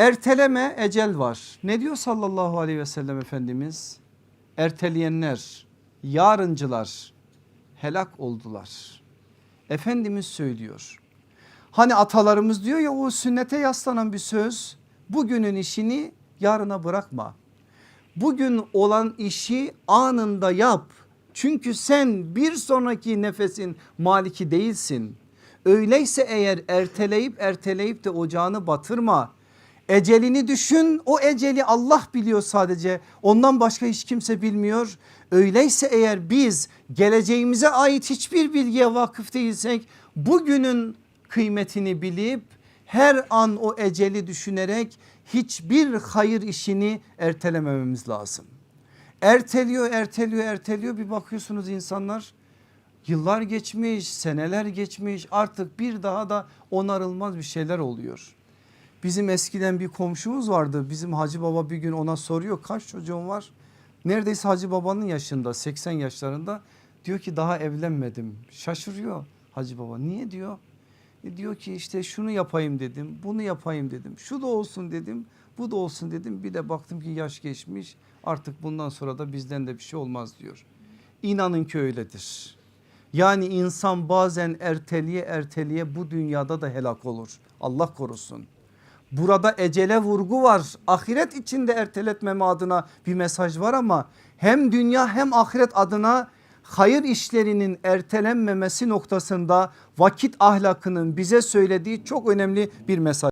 Erteleme ecel var. Ne diyor sallallahu aleyhi ve sellem Efendimiz? Erteleyenler, yarıncılar helak oldular. Efendimiz söylüyor. Hani atalarımız diyor ya o sünnete yaslanan bir söz. Bugünün işini yarına bırakma. Bugün olan işi anında yap. Çünkü sen bir sonraki nefesin maliki değilsin. Öyleyse eğer erteleyip erteleyip de ocağını batırma. Ecelini düşün o eceli Allah biliyor sadece ondan başka hiç kimse bilmiyor. Öyleyse eğer biz geleceğimize ait hiçbir bilgiye vakıf değilsek bugünün kıymetini bilip her an o eceli düşünerek hiçbir hayır işini ertelemememiz lazım. Erteliyor erteliyor erteliyor bir bakıyorsunuz insanlar yıllar geçmiş seneler geçmiş artık bir daha da onarılmaz bir şeyler oluyor. Bizim eskiden bir komşumuz vardı bizim Hacı Baba bir gün ona soruyor kaç çocuğun var? Neredeyse Hacı Baba'nın yaşında 80 yaşlarında diyor ki daha evlenmedim şaşırıyor Hacı Baba niye diyor? E diyor ki işte şunu yapayım dedim bunu yapayım dedim şu da olsun dedim bu da olsun dedim bir de baktım ki yaş geçmiş artık bundan sonra da bizden de bir şey olmaz diyor. İnanın ki öyledir. Yani insan bazen erteliye erteliye bu dünyada da helak olur. Allah korusun. Burada ecele vurgu var. Ahiret içinde erteletmeme adına bir mesaj var ama hem dünya hem ahiret adına hayır işlerinin ertelenmemesi noktasında vakit ahlakının bize söylediği çok önemli bir mesaj.